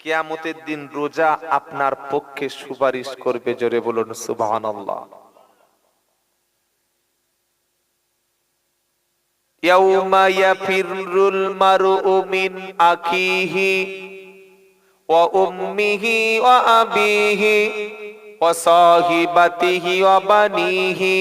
কেয়ামতের দিন রোজা আপনার পক্ষে সুপারিশ করবে জোরে বলুন সাহিবাতিহি ওয়া বানিহি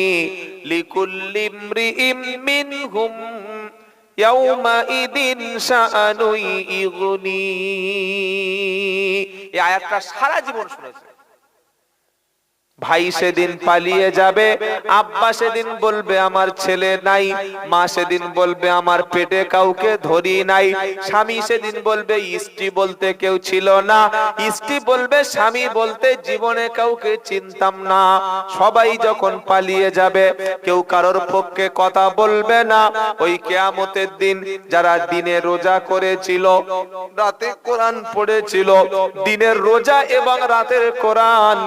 আয়াতটা সারা জীবন শুনেছে। ভাই সেদিন পালিয়ে যাবে আব্বা সেদিন বলবে আমার ছেলে নাই মা সেদিন বলবে আমার পেটে কাউকে ধরি নাই স্বামী সেদিন বলবে স্ত্রী বলতে কেউ ছিল না স্ত্রী বলবে স্বামী বলতে জীবনে কাউকে চিনতাম না সবাই যখন পালিয়ে যাবে কেউ কারোর পক্ষে কথা বলবে না ওই কেয়ামতের দিন যারা দিনে রোজা করেছিল রাতে কোরআন পড়েছিল দিনের রোজা এবং রাতের কোরআন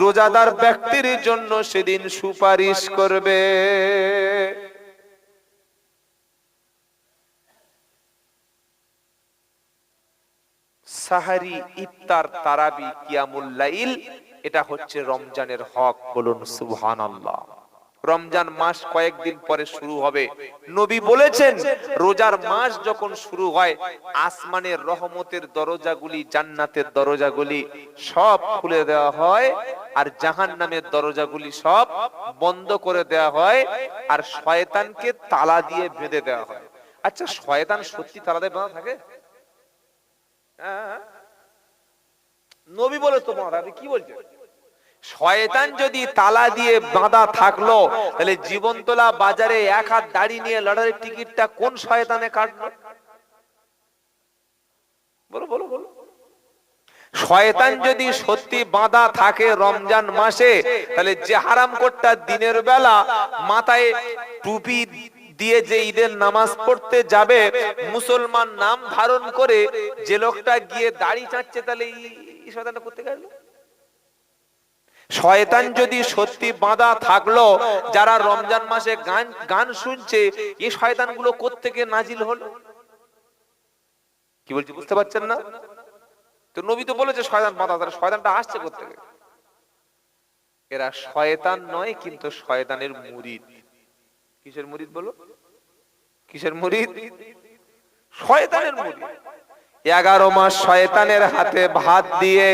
রোজাদার ব্যক্তির জন্য সেদিন সুপারিশ করবে। সাহারি, ইফতার, তারাবি, কিয়ামুল লাইল, এটা হচ্ছে রমজানের হক বলুন সুবহানাল্লাহ। রমজান মাস কয়েকদিন পরে শুরু হবে। নবী বলেছেন, রোজার মাস যখন শুরু হয়, আসমানের রহমতের দরজাগুলি, জান্নাতের দরজাগুলি সব খুলে দেওয়া হয় আর জাহান নামের দরজাগুলি সব বন্ধ করে দেওয়া হয় আর শয়তানকে তালা দিয়ে বেঁধে দেওয়া হয়। আচ্ছা শয়তান সত্যি তালা দিয়ে বাঁধা থাকে? হ্যাঁ। নবী বলে তোমার আপনি কি বলছেন? শয়তান যদি তালা দিয়ে বাঁধা থাকল, তাহলে জীবনতলা বাজারে এক হাত দাড়ি নিয়ে লড়াইয়ের টিকিটটা কোন শয়তানে কাটলো? বলো বলো বলো। শয়তান যদি সত্যি বাঁধা থাকে রমজান মাসে, তাহলে যে হারাম কোটটা দিনের বেলা মাথায় টুপি দিয়ে যে ঈদের নামাজ পড়তে যাবে, মুসলমান নাম ধারণ করে যে লোকটা গিয়ে দাড়ি চাচ্ছে তাহলে এই শয়তানটা করতে গেল শয়তান যদি সত্যি বাঁধা থাকল যারা রমজান মাসে গান গান শুনছে এই শয়তানগুলো কোত্থেকে নাজিল হলো? কি বলছি বুঝতে পারছেন না? তো নবী তো বলেছে শয়তান বাঁধা তাহলে শয়তানটা আসছে কোত্থেকে? এরা শয়তান নয় কিন্তু শয়তানের মুরিদ। কিসের মুরিদ বলো? কিসের মুরিদ? শয়তানের মুরিদ। এগারো মাস শয়তানের হাতে ভাত দিয়ে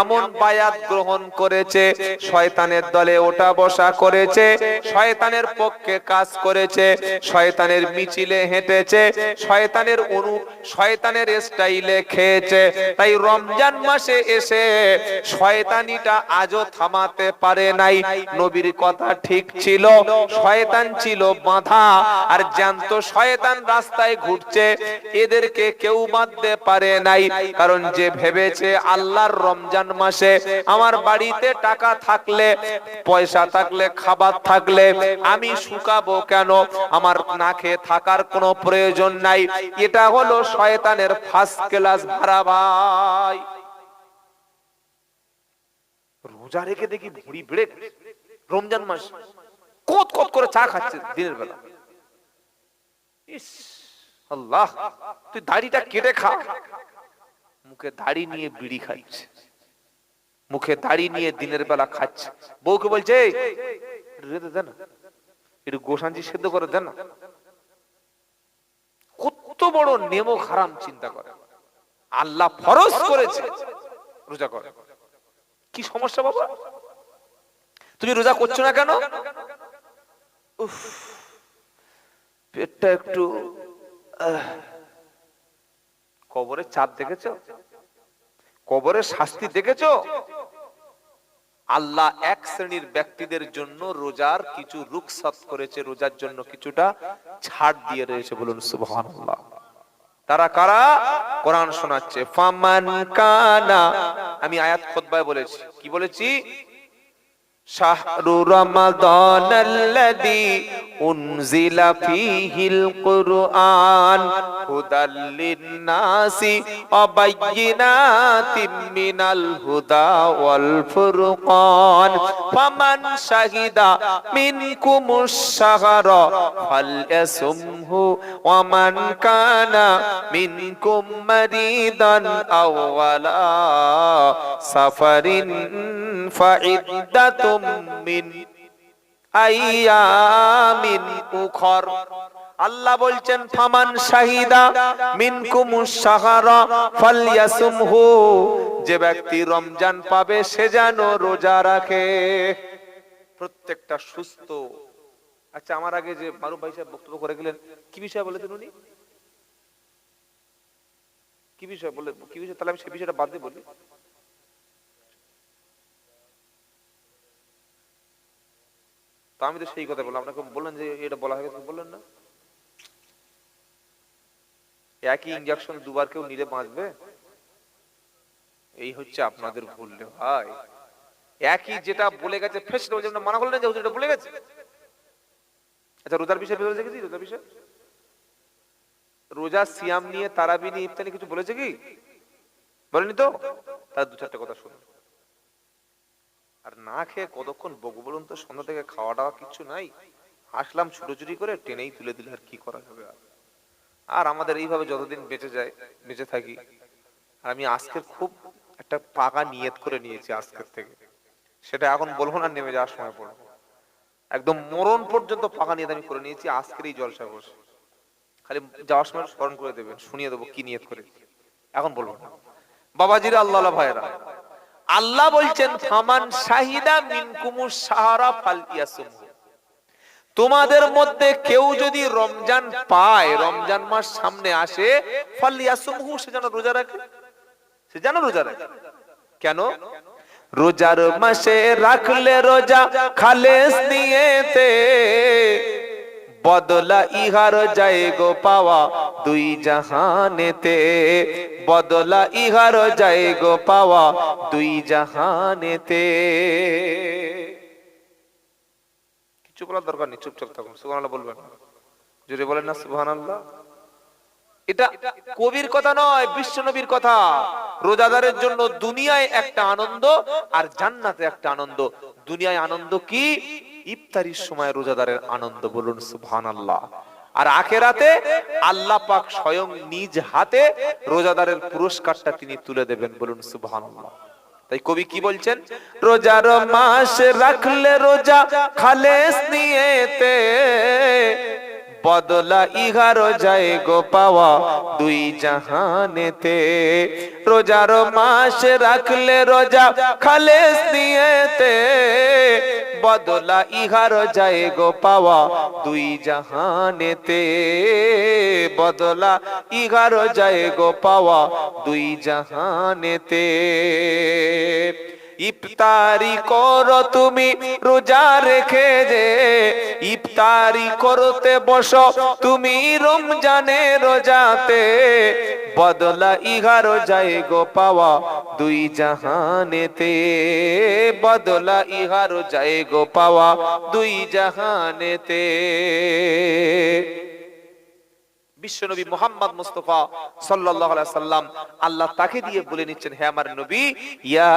এমন বায়াত গ্রহণ করেছে, শয়তানের দলে ওটা বসা করেছে, শয়তানের পক্ষে কাজ করেছে, শয়তানের মিছিলে হেঁটেছে, শয়তানের অনু, শয়তানের স্টাইলে খেয়েছে। তাই রমজান মাসে এসে শয়তানিটা আজও থামাতে পারে নাই। নবীর কথা ঠিক ছিল, শয়তান ছিল বাঁধা, আর জ্যান্ত শয়তান রাস্তায় ঘুরছে, এদেরকে কেউ বাঁধতে পারে নাই, কারণ যে ভেবেছে আল্লাহর রমজান মাসে আমার বাড়িতে টাকা থাকলে, পয়সা থাকলে, খাবার থাকলে আমি শুকাবো কেন? আমার না খেয়ে থাকার কোনো প্রয়োজন নাই। এটা হলো শয়তানের ফার্স্ট ক্লাস ভাড়া ভাই। রোজা রেখে দেখি ভুড়ি বেড়ে রমজান মাস। কত কত করে চা খাচ্ছে দিনের বেলা। ইস। আল্লাহ তুই দাড়িটা কেটে খা। মুখে দাড়ি নিয়ে বিড়ি খাচ্ছে। মুখে দাড়ি নিয়ে দিনের বেলা খাচ্ছে। বউকে বলছে একটু গোসাঞ্জি সেদ্ধ করে কত বড় নেমো হারাম চিন্তা করে। আল্লাহ ফরজ করেছে রোজা করে। কি সমস্যা বাবা? তুমি রোজা করছ না কেন? উফ, পেটটা একটু কবরের চাঁদ দেখেছ? কবরের শাস্তি দেখেছ? আল্লাহ এক শ্রেণির ব্যক্তিদের জন্য রোজার কিছু রুকসাত করেছে, রোজার জন্য কিছুটা ছাড় দিয়ে রয়েছে বলুন সুবহানাল্লাহ। তারা কারা? কোরআন শোনাচ্ছে, ফামান কানা। আমি আয়াত খুতবায় বলেছি, কি বলেছি? শাহরু রমাদান আল্লাযী উনজিলা ফীহিল কুরআন, হুদাল লিন-নাসি ওয়া বায়্যিনাতিম মিনাল হুদা ওয়াল ফুরকান। ফামান শাহিদা মিনকুমুশ শাহরা ফালইয়াসুমহু ওয়া মান কানা মিনকুম মারিদান আও আলা আইয়ামিন উখর আল্লাহ বলছেন, ফামান শাহিদা মিনকুমুশ শাহরা ফালইয়াসুমহু। যে ব্যক্তি রমজান পাবে, সে যেন রোজা রাখে। প্রত্যেকটা সুস্থ। আচ্ছা আমার আগে যে মারুফ ভাই সাহেব বক্তব্য করে গেলেন, কি বিষয় বলেছেন উনি? কি বিষয় বলে কি বিষয়? তাহলে আমি সেই বিষয়টা বাদ দিয়ে বলি। তো আমি তো সেই কথা বললাম। আপনাকে বললেন যে এটা বলা হয়ে গেছে বললেন না। একই ইঞ্জেকশন দুবার কেউ নিলে বাঁচবে? এই হচ্ছে আপনাদের ভুল ভাই। একই যেটা বলে গেছে ফেস মানা করলেন যে হুজুর এটা বলে গেছে? আচ্ছা রোজার বিষয়ে দেখেছি রোজার বিষয়? রোজা সিয়াম নিয়ে তারাবি নিয়ে কিছু বলেছে কি? বলেনি তো? তার দু চারটে কথা শুনুন। আর না খেয়ে কতক্ষণ বকবো বলুন তো? সন্ধ্যা থেকে খাওয়া দাওয়া কিচ্ছু নাই। আসলাম ছুটোছুটি করে টেনেই তুলে দিলে আর কি করা যাবে আর? আমাদের এইভাবে যতদিন বেঁচে যায়, বেঁচে থাকি। আর আমি আজকের খুব একটা পাকা নিয়ত করে নিয়েছি আজকের থেকে। সেটা এখন বলব না, নেমে যাওয়ার সময় বলব একদম মরণ পর্যন্ত পাকা নিয়ত আমি করে নিয়েছি, আজকের এই জলসা বসে। খালি যাওয়ার সময় স্মরণ করে দেবেন, শুনিয়ে দেবো কি নিয়ত করে এখন বলব না। বাবাজিরা, আল্লাহ ভাইরা আল্লাহ বলছেন, ফামান শাহিদা মিনকুমুস সাহারা ফাল ইয়াসুমহু তোমাদের মধ্যে কেউ যদি রমজান পায়, রমজান মাস সামনে আসে ফাল ইয়াসুমহু সে যেন রোজা রাখে? সে যেন রোজা রাখে। কেন? রোজার মাসে রাখলে রোজা খালেস নিয়েতে বদলা ইহার যায় গো পাওয়া দুই জাহানেতে। বদলা ইহার যায় গো পাওয়া দুই জাহানেতে। কিছু বলার দরকার নেই, চুপচাপ থাকুন, সুবহানাল্লাহ বলবেন। জোরে বলেন না, সুবহানাল্লাহ। এটা কবির কথা নয় বিশ্বনবীর কথা। রোজাদারের জন্য দুনিয়ায় একটা আনন্দ আর জান্নাতে একটা আনন্দ। দুনিয়ায় আনন্দ কি? ইফতারির সময় রোজাদারের আনন্দ বলুন সুহান আল্লাহ আর আখেরাতে আল্লাহ পাক স্বয়ং নিজ হাতে রোজাদারের পুরস্কারটা তিনি তুলে দেবেন বলুন, সুবহানাল্লাহ। তাই কবি কি বলছেন? রোজার মাস রাখলে রোজা খালেস নিয়েতে। বদলা ইহার যায় গো পাওয়া দুই জাহানেতে। রোজার মাস রাখলে রোজা খালেস নিয়েতে। বদলা ইহার যায় গো পাওয়া দুই জাহানেতে। বদলা ইহার যায় গো পাওয়া দুই জাহানেতে। ইফতারি করো তুমি, রোজা রেখে যে। ইফতারি করতে বসো তুমি রমজানে রোজাতে। বদলা ইহারো যায় গো পাওয়া দুই জাহানেতে। বদলা ইহারো যায় গো পাওয়া দুই জাহানেতে। বিশ্বনবী মোহাম্মদ মুস্তফা সাল্লাল্লাহু আলাইহি সাল্লাম আল্লাহ তাকে দিয়ে বলে নিচ্ছেন, হে আমার নবী, ইয়া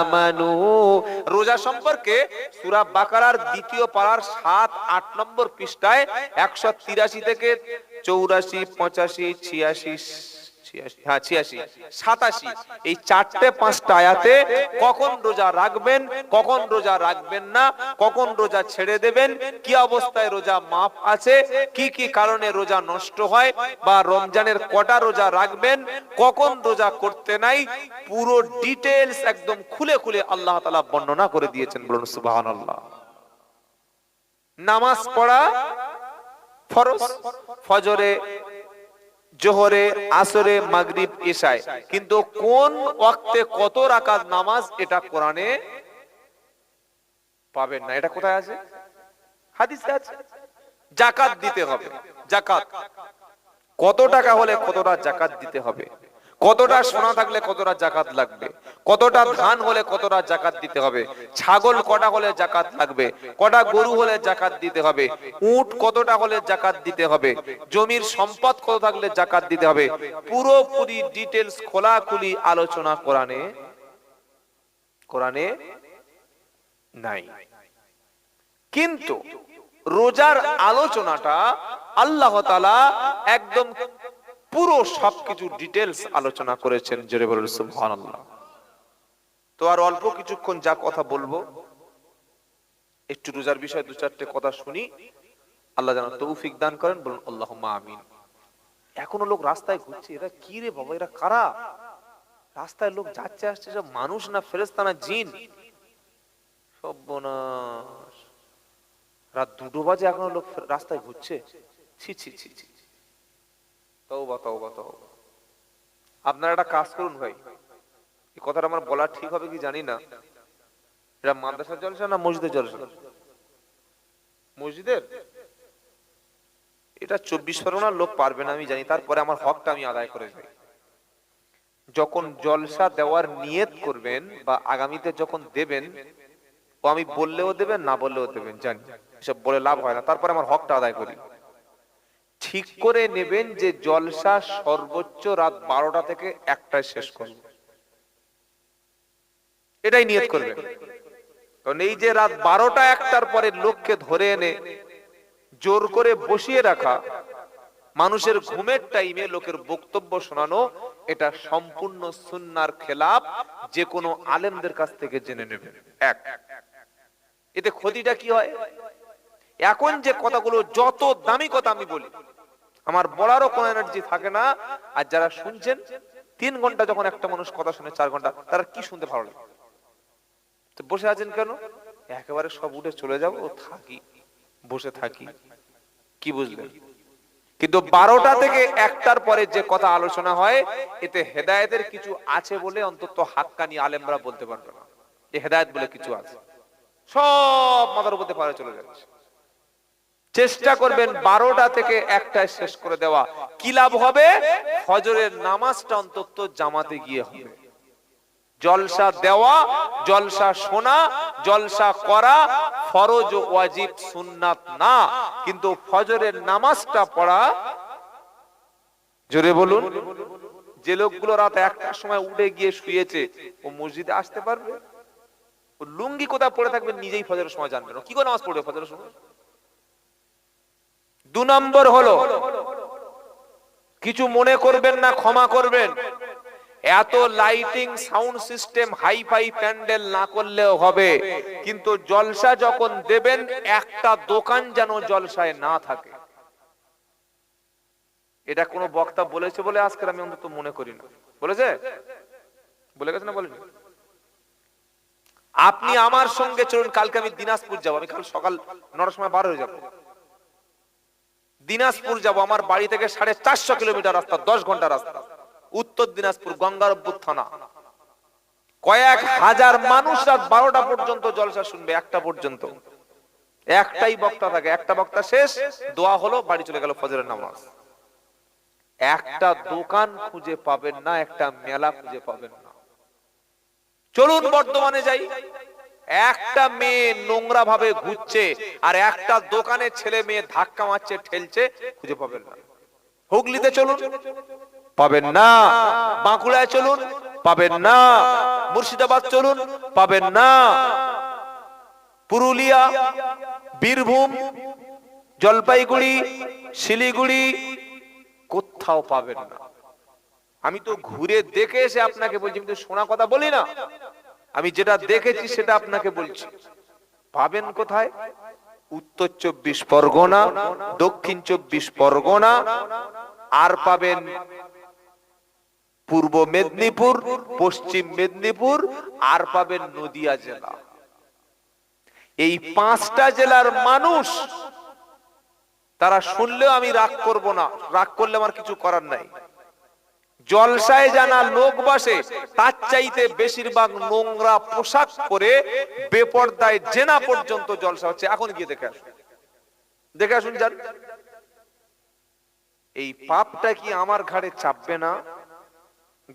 আমানু। রোজা সম্পর্কে সূরা বাকারার দ্বিতীয় পারার 7 8 নম্বর পৃষ্ঠায় 183 থেকে 84 85 86 হ্যাঁ সাতাশি। এই চারটে, পাঁচটা আয়াতে কখন রোজা রাখবেন, কখন রোজা রাখবেন না, কখন রোজা ছেড়ে দেবেন, কি অবস্থায় রোজা মাফ আছে, কি কি কারণে রোজা নষ্ট হয়, বা রমজানের কটা রোজা রাখবেন, কখন রোজা করতে নাই, পুরো ডিটেলস একদম খুলে খুলে আল্লাহ তালা বর্ণনা করে দিয়েছেন, বলুন আল্লাহ নামাজ পড়া ফরজ, ফজরে জোহরে, আসরে, মাগরিব, ইশায়। কিন্তু কোন ওয়াক্তে কত রাকাত নামাজ এটা কোরআনে পাবেন না। এটা কোথায় আছে? হাদিসে আছে। জাকাত দিতে হবে। জাকাত। কত টাকা হলে কতটা জাকাত দিতে হবে? কতটা সোনা থাকলে কতটা জাকাত লাগবে? কতটা ধান হলে কতটা জাকাত দিতে হবে? ছাগল কটা হলে জাকাত লাগবে? কটা গরু হলে জাকাত দিতে হবে? উট কতটা হলে জাকাত দিতে হবে? জমির সম্পদ কত থাকলে জাকাত দিতে হবে? পুরোপুরি ডিটেলস খোলাখুলি আলোচনা কোরআনে কোরআনে নাই। কিন্তু রোজার আলোচনাটা আল্লাহ তাআলা একদম পুরো সবকিছু ডিটেলস আলোচনা করেছেন জোরে সুবহানাল্লাহ। তো আর অল্প কিছুক্ষণ যা কথা বলব, একটু রোজার বিষয়ে দু চারটে কথা শুনি। আল্লাহ যেন তৌফিক দান করেন, বলুন আল্লাহ আমিন। এখনও লোক রাস্তায় ঘুরছে, এরা কি রে বাবা, এরা কারা? রাস্তায় লোক যাচ্ছে, আসছে, সব মানুষ না ফেরেস্তা না, জিন? সর্বনাশ রাত দুটো বাজে এখনও লোক রাস্তায় ঘুরছে। ছি ছি ছি ছি। তওবা আপনারা একটা কাজ করুন ভাই। এই কথাটা আমার বলা ঠিক হবে কি জানি না। এটা মাদ্রাসার জলসা না মসজিদের জলসা? মসজিদের? এটা চব্বিশ পরগনার লোক পারবে না, আমি জানি। তারপরে আমার হকটা আমি আদায় করে যাই যখন জলসা দেওয়ার নিয়ত করবেন বা আগামীতে যখন দেবেন, ও আমি বললেও দেবেন, না বললেও দেবেন, জানি। এসব বলে লাভ হয় না। তারপরে আমার হকটা আদায় করি। ঠিক করে নেবেন যে জলসা সর্বোচ্চ রাত বারোটা থেকে একটায় শেষ করব। এটাই নিয়ত করবেন। কারণ এই যে রাত বারোটা একটার পরে লোককে ধরে এনে জোর করে বসিয়ে রাখা, মানুষের ঘুমের টাইমে লোকের বক্তব্য শোনানো, এটা সম্পূর্ণ সুন্নার খেলাপ যে কোনো আলেমদের কাছ থেকে জেনে নেবেন। এক। এতে ক্ষতিটা কি হয়? এখন যে কথাগুলো যত দামি কথা আমি বলি আমার বলারও কোনো এনার্জি থাকে না। আর যারা শুনছেন, তিন ঘণ্টা যখন একটা মানুষ কথা শুনে চার ঘণ্টা, তারা কি শুনতে ভালো লাগে? তো বসে আছেন কেন? একেবারে সব উঠে চলে যাব থাকি, বসে থাকি। কি বুঝলেন? কিন্তু বারোটা থেকে একটার পরে যে কথা আলোচনা হয়, এতে হেদায়েতের কিছু আছে বলে অন্তত হাক্কানি আলেমরা বলতে পারবে না। যে হেদায়েত বলে কিছু আছে। সব মাথার উপর পারে চলে যাচ্ছে। চেষ্টা করবেন বারোটা থেকে একটায় শেষ করে দেওয়া। কি লাভ হবে? ফজরের নামাজটা অন্তত জামাতে গিয়ে হবে। জলসা দেওয়া, জলসা শোনা, জলসা করা ফরজ ওয়াজিব সুন্নাত না। কিন্তু ফজরের নামাজটা পড়া, জোরে বলুন, যে লোকগুলো রাত একটার সময় উঠে গিয়ে শুয়েছে, ও মসজিদে আসতে পারবে? ও লুঙ্গি কোথায় পড়ে থাকবে নিজেই ফজরের সময় জানবে না। কি করে নামাজ পড়বে ফজরের সময়? দু নম্বর হলো, কিছু মনে করবেন না, ক্ষমা করবেন। এত lighting sound system hi fi pandal না করলেও হবে। কিন্তু জলসা যখন দেবেন, একটা দোকান যেন জলসায় না থাকে। এটা কোনো বক্তা বলেছে বলে আজকে আমি অন্তত মনে করি না। বলেছে? বলে গেছে না বলেনি? আপনি আমার সঙ্গে চলুন, কালকে আমি দিনাজপুর যাব, আমি কাল সকাল নটার সময় বার হয়ে যাব। দিনাজপুর যাব, আমার বাড়ি থেকে সাড়ে চারশো কিলোমিটার রাস্তা, দশ ঘণ্টা রাস্তা। উত্তর দিনাজপুর গঙ্গারপুর থানা। কয়েক হাজার মানুষ রাত বারোটা পর্যন্ত জলসা শুনবে, একটা পর্যন্ত। একটাই বক্তা থাকে, একটা বক্তা শেষ, দোয়া হলো, বাড়ি চলে গেল ফজরের নামাজ। একটা দোকান খুঁজে পাবেন না, একটা মেলা খুঁজে পাবেন না। চলুন বর্ধমানে যাই। একটা মেয়ে নোংরা ভাবে ঘুরছে আর একটা দোকানে ছেলে মেয়ে ধাক্কা মারছে, ঠেলছে, খুঁজে পাবেন না। হুগলিতে চলুন, পাবেন না। বাঁকুড়ায় চলুন, পাবেন না। মুর্শিদাবাদ চলুন, পাবেন না। পুরুলিয়া, বীরভূম, জলপাইগুড়ি, শিলিগুড়ি, কোথাও পাবেন না। আমি তো ঘুরে দেখে এসে আপনাকে বলছি, আমি তো শোনা কথা বলি না। আমি যেটা দেখেছি সেটা আপনাকে বলছি। পাবেন কোথায়? উত্তর চব্বিশ পরগনা, দক্ষিণ চব্বিশ পরগনা, আর পাবেন পূর্ব মেদিনীপুর, পশ্চিম মেদিনীপুর, আর পাবেন নদিয়া জেলা। এই পাঁচটা জেলার মানুষ, তারা শুনলেও আমি রাগ করব না। রাগ করলে আমার কিছু করার নাই। জলসায় জানা লোক বসে তার চাইতে বেশিরভাগ নোংরা পোশাক পরে বেপর্দায় জেনা পর্যন্ত জলসা হচ্ছে। এখন গিয়ে দেখে আসুন। দেখে আসুন যান। এই পাপটা কি আমার ঘাড়ে চাপবে না?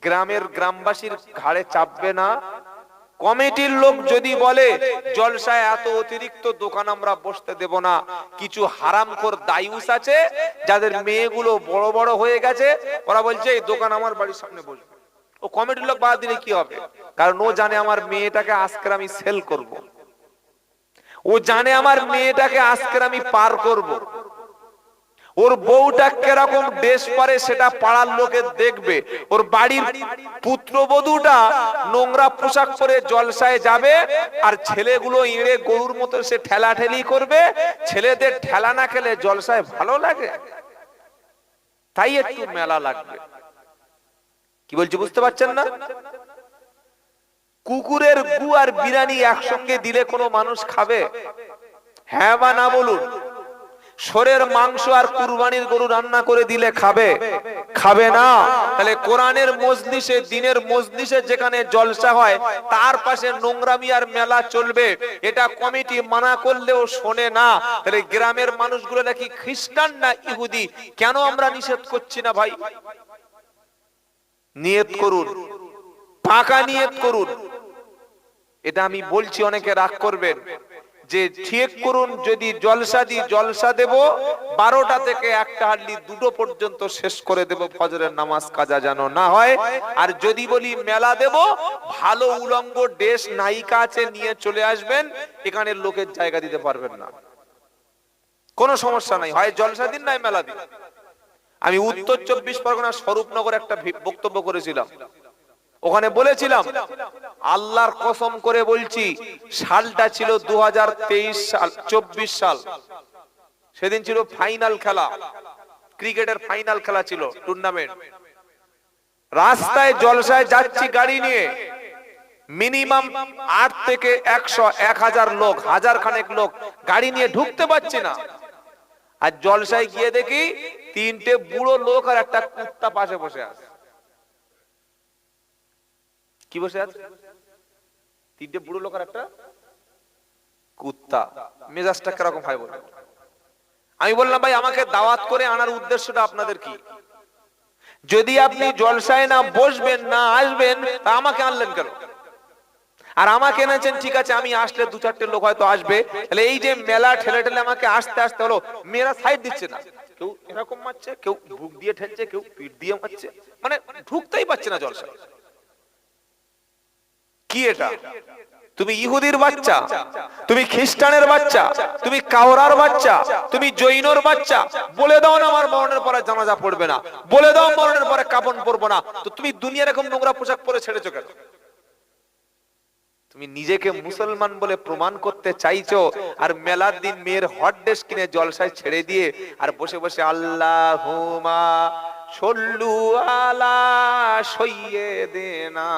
গ্রামের গ্রামবাসীর ঘাড়ে চাপবে না? কমিটির লোক যদি বলে, জলসায় এত অতিরিক্ত দোকান আমরা বসতে দেব না, কিছু হারামখোর দায়ুস আছে, যাদের মেয়েগুলো বড় বড় হয়ে গেছে, ওরা বলছে, এই দোকান আমার বাড়ির সামনে বসবে ও কমিটির লোক বাদ দিলে কি হবে কারণ ও জানে আমার মেয়েটাকে আজকে আমি সেল করব। ও জানে আমার মেয়েটাকে আজকে আমি পার করব। ওর বউটা কীরকম ড্রেস পরে সেটা পাড়ার লোকে দেখবে। ওর বাড়ির পুত্রবধূটা নোংরা পোশাক পরে জলসায় যাবে আর ছেলেগুলো ইঁড়ে গরুর মতো সে ঠেলা ঠেলি করবে। ছেলেদের ঠেলা না খেলে জলসায় ভালো লাগে। তাই একটু মেলা লাগবে। কি বলছি বুঝতে পারছেন না? কুকুরের গু আর বিরিয়ানি একসঙ্গে দিলে কোনো মানুষ খাবে? হ্যাঁ বা না বলুন? সরের মাংস আর কুরবানির গরু রান্না করে দিলে খাবে। খাবে না। তাহলে কোরআনের মজলিসে, দিনের মজলিসে যেখানে জলসা হয়, তার পাশে নোংরামি আর মেলা চলবে। এটা কমিটি মানা করলেও শোনে না। তাহলে গ্রামের মানুষগুলো নাকি খ্রিস্টান না ইহুদি? কেন আমরা নিষেধ করছি না ভাই? নিয়ত করুন। পাকা নিয়ত করুন। এটা আমি বলছি, অনেকে রাগ করবেন। যে ঠিক করুন, যদি জলসা দি জলসা দেব, বারোটা থেকে একটা হাডলি দুটো পর্যন্ত শেষ করে দেব ফজরের নামাজ কাজা যেন না হয়। আর যদি বলি মেলা দেব, ভালো উলঙ্গ ড্রেস নায়িকা আছে, নিয়ে চলে আসবেন এখানে লোকের জায়গা দিতে পারবেন না। কোনো সমস্যা নাই, হয় জলসা দিন নাই মেলা দিন। আমি উত্তর চব্বিশ পরগনা স্বরূপনগর একটা বক্তব্য করেছিলাম। ওখানে বলেছিলাম, আল্লাহর কসম করে বলছি, সালটা ছিল দু হাজার তেইশ সাল, চব্বিশ সাল। সেদিন ছিল ফাইনাল খেলা। ক্রিকেটের ফাইনাল খেলা ছিল টুর্নামেন্ট রাস্তায়, জলসায় যাচ্ছি গাড়ি নিয়ে। মিনিমাম আট থেকে একশো, এক হাজার লোক, হাজার খানেক লোক গাড়ি নিয়ে ঢুকতে পারছি না। আর জলসায় গিয়ে দেখি তিনটে বুড়ো লোক আর একটা কুত্তা পাশে বসে আছে। কি বসে আছে? তিনটে বুড়ো লোক আর একটা কুত্তা। মেজাজটা কীরকম হয় বলে আমি বললাম, ভাই, আমাকে দাওয়াত করে আনার উদ্দেশ্যটা আপনাদের কি? যদি আপনি জলসায় না বসবেন, না আসবেন, তা আমাকে আনলেন কেন? আর আমাকে এনেছেন, ঠিক আছে, আমি আসলে দু চারটে লোক হয়তো আসবে। তাহলে এই যে মেলা ঠেলে ঠেলে আমাকে আসতে আসতে হলো, মেয়েরা সাইড দিচ্ছে না। কেউ এরকম মারছে, কেউ বুক দিয়ে ঠেলছে, কেউ পিঠ দিয়ে মারছে। মানে ঢুকতেই পারছে না জলসা কি এটা? তুমি ইহুদির বাচ্চা, তুমি খ্রিস্টানের বাচ্চা, তুমি কাওরার বাচ্চা, তুমি জৈনর বাচ্চা, বলে দাও না আমার মরণের পরে জানাজা পড়বে না, বলে দাও মরণের পরে কাপন পরবো না। তো তুমি দুনিয়ার এরকম নোংরা পোশাক পরে ছেড়েছো কেন? তুমি নিজেকে মুসলমান বলে প্রমাণ করতে চাইছো আর মেলার দিন মেয়ের হট ড্রেস কিনে জলসায় ছেড়ে দিয়ে আর বসে বসে আল্লাহ সল্লু আলা সইয়ে দে না।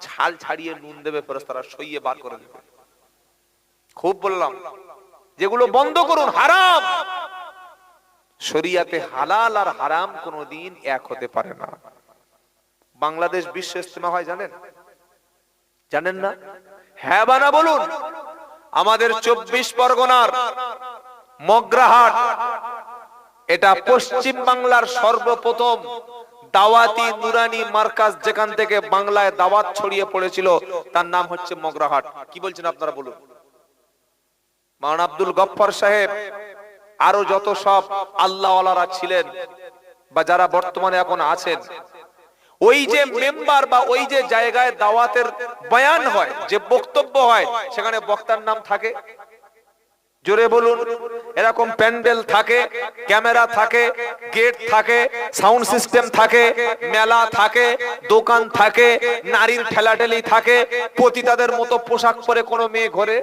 ছাল ছাড়িয়ে নুন দেবে ফেরস্তারা সইয়ে বার করে দেবে। খুব বললাম, যেগুলো বন্ধ করুন, হারাম। শরিয়াতে হালাল আর হারাম কোনোদিন এক হতে পারে না। বাংলাদেশ বিশ্ব ইস্তেমা হয়, জানেন? জানেন না? হ্যাঁ বানা বলুন? আমাদের চব্বিশ পরগনার মগ্রাহাট এটা পশ্চিম বাংলার সর্বপ্রথম দাওয়াতি নুরানি মার্কাজ যেখান থেকে বাংলায় দাওয়াত ছড়িয়ে পড়েছিল, তার নাম হচ্ছে মগরাহাট। কি বলছেন আপনারা বলুন? মান আব্দুল গফফর সাহেব, আরও যত সব আল্লাহওয়ালারা ছিলেন বা যারা বর্তমানে এখন আছেন, ওই যে মেম্বার বা ওই যে জায়গায় দাওয়াতের বয়ান হয়, যে বক্তব্য হয়, সেখানে বক্তার নাম থাকে? জোরে বলুন, এরকম প্যান্ডেল থাকে, ক্যামেরা থাকে, গেট থাকে, সাউন্ড সিস্টেম থাকে, মেলা থাকে, দোকান থাকে, নারীর ঠেলাঠেলি থাকে, পতিতাদের মতো পোশাক পরে কোনো মেয়ে ঘরে?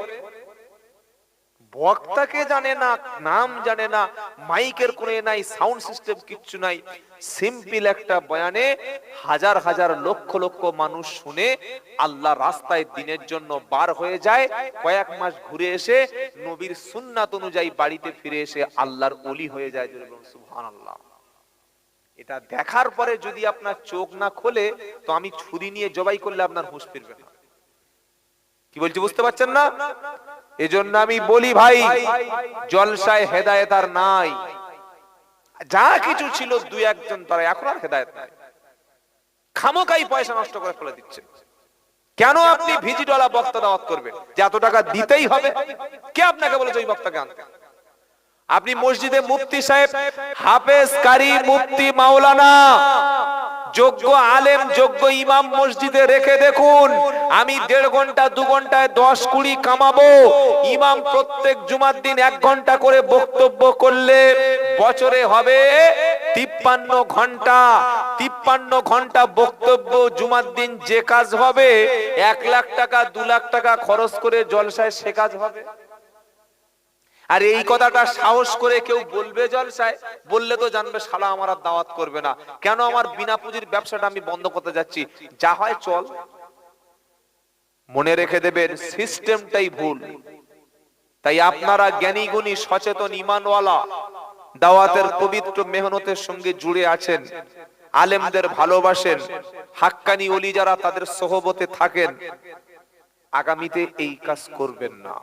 বক্তাকে জানে না, নাম জানে না, মাইকের কোনো নাই, সাউন্ড সিস্টেম কিচ্ছু নাই। সিম্পল একটা বয়ানে হাজার হাজার লক্ষ লক্ষ মানুষ শুনে আল্লাহ রাস্তায় দিনের জন্য বার হয়ে যায়। কয়েক মাস ঘুরে এসে নবীর সুন্নাত অনুযায়ী বাড়িতে ফিরে এসে আল্লাহর অলি হয়ে যায় সুবহানাল্লাহ। এটা দেখার পরে যদি আপনার চোখ না খোলে, তো আমি ছুরি নিয়ে জবাই করলে আপনার হুঁশ ফিরবে না। কি বলছি, বুঝতে পারছেন না? এজন্য আমি বলি ভাই, জলসায় হেদায়েত আর নাই। যা কিছু ছিল দুই একজন তারা এখন আর হেদায়েত নাই। খামোকাই পয়সা নষ্ট করে ফেলে দিচ্ছেন কেন আপনি ভিজিটওয়ালা বক্তা দাওয়াত করবেন? যে এত টাকা দিতেই হবে। কে আপনাকে বলেছে ওই বক্তাকে আনতে? আপনি মসজিদে মুফতি সাহেব, হাফেজ কারি মুফতি মাওলানা যোগ্য আলেম, যোগ্য ইমাম মসজিদে রেখে দেখুন, আমি দেড় ঘণ্টা, দু ঘন্টায় দশ কুড়ি কামাবো। ইমাম প্রত্যেক জুমার দিন এক ঘণ্টা করে বক্তব্য করলে বছরে হবে তিপ্পান্ন ঘণ্টা। তিপ্পান্ন ঘণ্টা বক্তব্য জুমার দিন যে কাজ হবে, এক লাখ টাকা, দু লাখ টাকা খরচ করে জলসায় সে কাজ হবে। আর এই কথাটা সাহস করে কেউ বলবে জলসায় বললে তো জানবে শালা আমার আর দাওয়াত করবে না। কেন আমার বিনা পুঁজির ব্যবসাটা আমি বন্ধ করতে যাচ্ছি? যা হয় চল। মনে রেখে দেবেন সিস্টেমটাই ভুল। তাই আপনারা জ্ঞানী গুণী সচেতন ইমানওয়ালা দাওয়াতের পবিত্র মেহনতের সঙ্গে জুড়ে আছেন। আলেমদের ভালোবাসেন। হাক্কানি অলি যারা তাদের সহবতে থাকেন। আগামীতে এই কাজ করবেন না।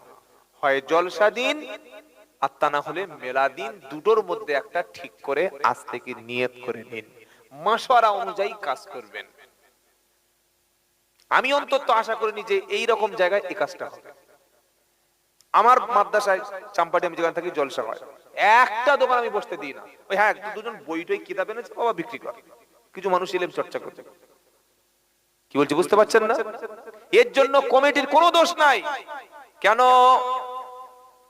হয় জলসা দিন, আর তা না হলে মেলা দিন দুটোর মধ্যে একটা ঠিক করে আজ থেকে নিয়ত করে নিন। মাসওয়ারা অনুযায়ী কাজ করবেন। আমি অন্তত আশা করিনি যে এই রকম জায়গায় এই কাজটা হবে। আমার মাদ্রাসায় চাম্পাটি আমি যেখানে থাকি জলসা হয়। একটা দোকান আমি বসতে দিই না। ওই হ্যাঁ দুজন বই টই কিতাব এনেছে, বাবা বিক্রি কর। কিছু মানুষ এলেম চর্চা করতে কি বলছি, বুঝতে পারছেন না? এর জন্য কমিটির কোনো দোষ নাই। কেন?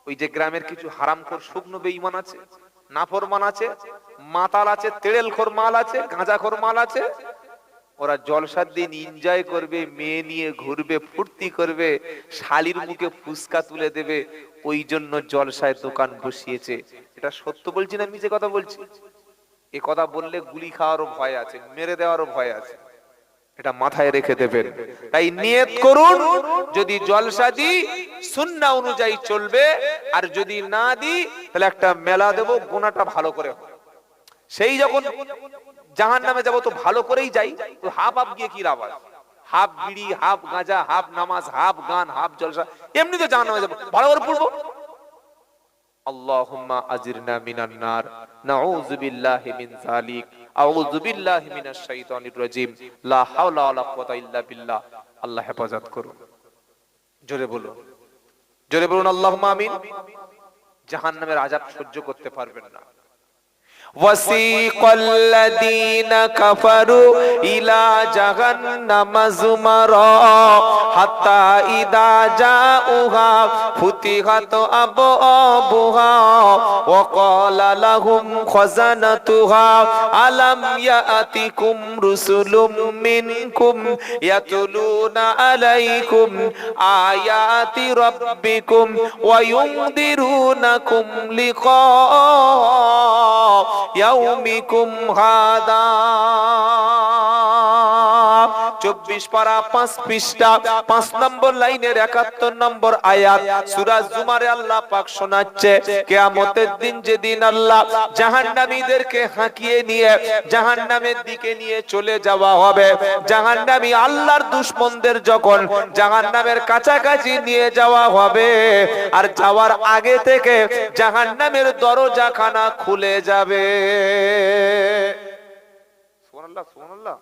ওই যে গ্রামের কিছু হারামখোর শুকনো বেঈমান আছে, নাফরমান আছে, মাতাল আছে, তেড়েলখোর মাল আছে, গাঁজাখোর মাল আছে, ওরা জলসার দিন এনজয় করবে, মেয়ে নিয়ে ঘুরবে, ফুর্তি করবে, শালির মুখে ফুসকা তুলে দেবে, ওই জন্য জলসায় দোকান বসিয়েছে। এটা সত্য বলছি না মিছে কথা বলছি? এ কথা বললে গুলি খাওয়ারও ভয় আছে, মেরে দেওয়ারও ভয় আছে। এটা মাথায় রেখে দেবেন। তাই নিয়ত করুন, যদি জলসা দি সুন্না অনুযায়ী চলবে, আর যদি না দি তাহলে একটা মেলা দেব গোনাটা ভালো করে সেই যখন জাহান নামে যাব, তো ভালো করেই যাই, তো হাফ হাফ গিয়ে কি লাভ? হাফ বিড়ি, হাফ গাঁজা, হাফ নামাজ, হাফ গান, হাফ জলসা, এমনি তো জাহান নামে যাব। ভালো করে পড়ব। আল্লাহুম্মা আজিরনা মিনান নার নাউযু বিল্লাহি মিন যালিক। আউযু বিল্লাহি মিনাশ শাইতানির রাজিম। লা হাওলা ওয়ালা কুওয়াতা ইল্লা বিল্লাহ। আল্লাহ হেফাজত করুন। জোরে বলুন। জোরে বলুন আল্লাহুম্মা আমিন। জাহান্নামের আযাব সহ্য করতে পারবেন না। وسيق الذين كفروا إلى جهنم زمرا حتى إذا جاءوها فتحت أبوابها وقال لهم خزنتها ألم يأتكم رسل منكم يتلون عليكم آيات ربكم وينذرونكم لقاء ইয়াউমিকুম হাদা চব্বিশ পারা, পাঁচ পৃষ্ঠা, পাঁচ নম্বর লাইনের একাত্তর নম্বর আয়াত। সুরাজ জুমারে আল্লাহ পাক শোনাচ্ছে, কেয়ামতের দিন যেদিন আল্লাহ জাহান্নামীদেরকে হাঁকিয়ে নিয়ে, জাহান্নামের দিকে নিয়ে চলে যাওয়া হবে, জাহান্নামী আল্লাহর দুশ্মনদের যখন জাহান্নামের কাছাকাছি নিয়ে যাওয়া হবে, আর যাওয়ার আগে থেকে জাহান্নামের দরজাখানা খুলে যাবে। সুবহানাল্লাহ সুবহানাল্লাহ।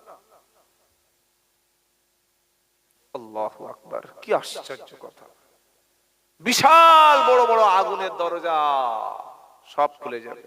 আল্লাহ আকবার কি আশ্চর্য কথা। বিশাল বড় বড় আগুনের দরজা সব খুলে যাবে।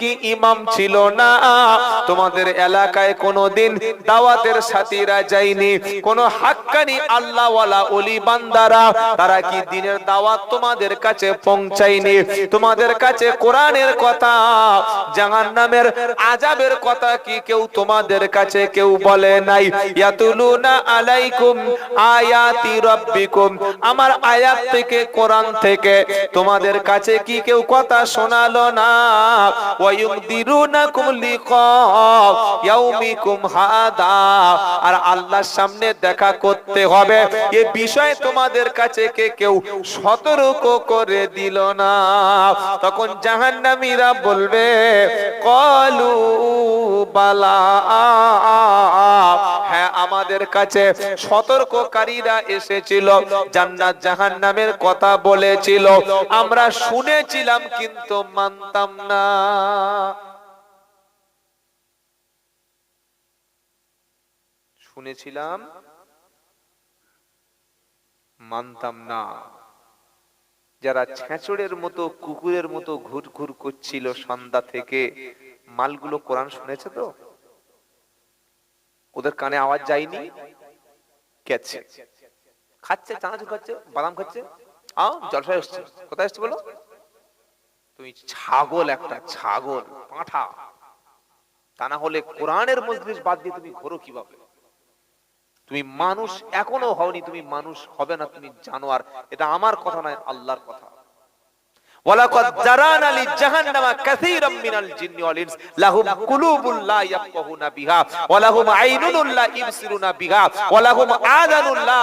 কি ইমাম ছিল না? তোমাদের এলাকায় কোনোদিন দাওয়াতের সাথীরা যায়নি? কোন হাক্কানি আল্লাহওয়ালা ওলি বান্দারা, তারা কি দিনের দাওয়াত তোমাদের কাছে পৌঁছায়নি? তোমাদের কাছে কোরআনের কথা, জাহান্নামের আজাবের কথা কি কেউ তোমাদের কাছে কেউ বলে নাই? ইয়াতুলুনা আলাইকুম আয়াতি রাব্বিকুম। আমার আয়াত থেকে, কোরআন থেকে তোমাদের কাছে কি কেউ কথা শোনালো না? ওয়ায়ুমদিরুনাকুম লিকা ইয়াউমিকুম হাদা। আর আল্লাহর সামনে দেখা করতে হবে। তোমাদের কাছে কে কেউ সতর্ক করে দিল না। তখন জাহান্নামীরা বলবে, কলু বালা। হ্যাঁ আমাদের কাছে সতর্ককারীরা এসেছিল, জান্নাত জাহান্নামের কথা বলেছিল। আমরা শুনেছিলাম কিন্তু মানতাম না। শুনেছিলাম, মানতাম না। যারা ছেঁচড়ের মতো, কুকুরের মতো ঘুর ঘুর করছিল সন্ধ্যা থেকে, মালগুলো কোরআন শুনেছে তো? ওদের কানে আওয়াজ যায়নি? খাচ্ছে, চানাচুর খাচ্ছে, বাদাম খাচ্ছে। আও জলসায় এসছে কোথায় এসছে বলো? তুমি ছাগল একটা, ছাগল, পাঁঠা। তা না হলে কোরআনের মজলিস বাদ দিয়ে তুমি ঘোরো কীভাবে? তুমি মানুষ এখনও হওনি, তুমি মানুষ হবে না, তুমি জানোয়ার। এটা আমার কথা নয়, আল্লাহর কথা। ওয়ালাকাদ জারানা কাসীরাম মিনাল জিন্নি ওয়াল ইনস, লাহুম কুলুবুল লা ইয়াফকাহুনা বিহা আইনুন লা ইবসিরুনা বিহা আযানুন লা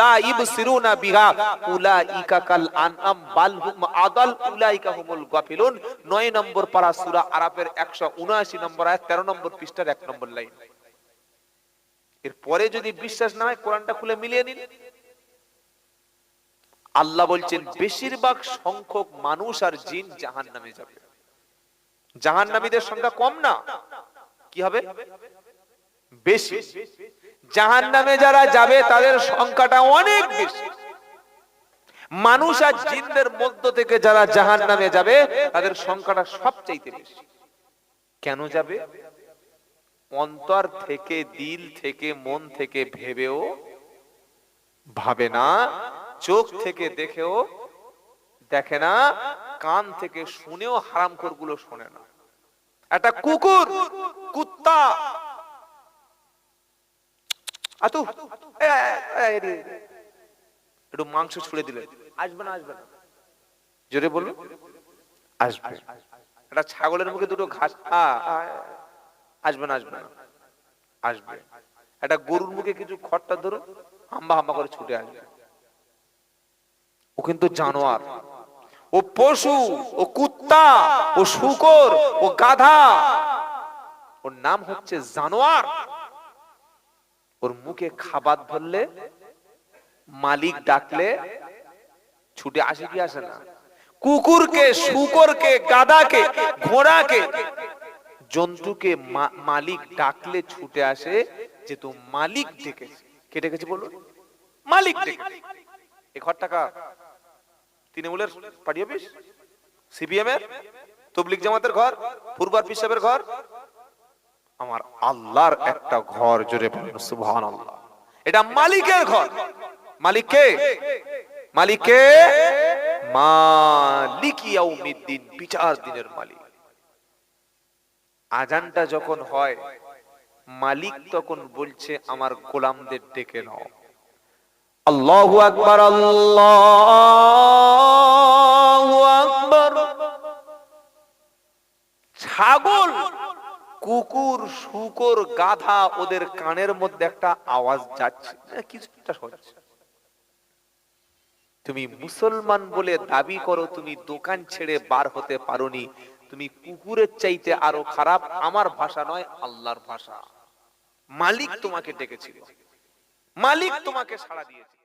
লা ইবসিরুনা বিহা। উলাইকা কাল আনআম, বাল হুম আদাল, উলাইকা হুমুল গাফিলুন। 9 নম্বর পারা সূরা আরাফের 179 নম্বর আয়াত 13 নম্বর পৃষ্ঠার 1 নম্বর লাইন। এর পরে যদি বিশ্বাস না হয়, কোরআনটা খুলে মিলিয়ে নিন। আল্লাহ বলছেন, বেশিরভাগ সংখ্যক মানুষ আর জিন জাহান নামে যাবে। জাহান নামীদের সংখ্যা কম না? কি হবে? বেশি। জাহান নামে যারা যাবে, তাদের সংখ্যাটা অনেক বেশি। মানুষ আর জিনদের মধ্য থেকে যারা জাহান নামে যাবে, তাদের সংখ্যাটা সবচাইতে বেশি। কেন যাবে? অন্তর থেকে দিল থেকে মন থেকে ভেবেও ভাবে না। চোখ থেকে দেখেও দেখে না কান থেকে শুনেও হারামগুলো শোনে না। একটা কুকুর কুত্তা। আতু একটু মাংস ছুড়ে দিলে। আসবে না আসবে না। জোরে বলুন। আসবে। একটা ছাগলের মুখে দুটো ঘাস আসবে না আসবে না। আসবে। একটা গরুর মুখে কিছু খড়টা ধরুন হাম্বা হাম্বা করে ছুটে আসবে। ও কিন্তু জানোয়ার। ও পশু, ও কুত্তা, ও শুকর, ও গাধা। ওর নাম হচ্ছে জানোয়ার। ওর মুখে খাবার ধরলে মালিক ডাকলে ছুটে আসে কি আসে না? কুকুরকে, শুকরকে গাদাকে ঘোড়াকে, জন্তুকে মালিক ডাকলে ছুটে আসে যে তো মালিক ডেকেছে। কে ডেকেছে বলুন? মালিক ডেকেছে। এ ঘর টাকা তৃণমূলের পার্টি অফিস সিপিএম এর তবলিক জামাতের ঘর পূর্বার পিসাবের ঘর। আমার আল্লাহর একটা ঘর সুবহানাল্লাহ। এটা মালিকের ঘর। বিচার দিনের মালিক। আজানটা যখন হয়, মালিক তখন বলছে, আমার গোলামদের ডেকে নাও। আল্লাহু আকবার, আল্লাহু। ছাগল, কুকুর, শুকর, গাধা ওদের কানের মধ্যে একটা আওয়াজ যাচ্ছে। হচ্ছে তুমি মুসলমান বলে দাবি করো, তুমি দোকান ছেড়ে বার হতে পারোনি। তুমি কুকুরের চাইতে আরও খারাপ, আমার ভাষা নয়, আল্লাহর ভাষা। মালিক তোমাকে ডেকেছিল। মালিক তোমাকে সাড়া দিয়েছে।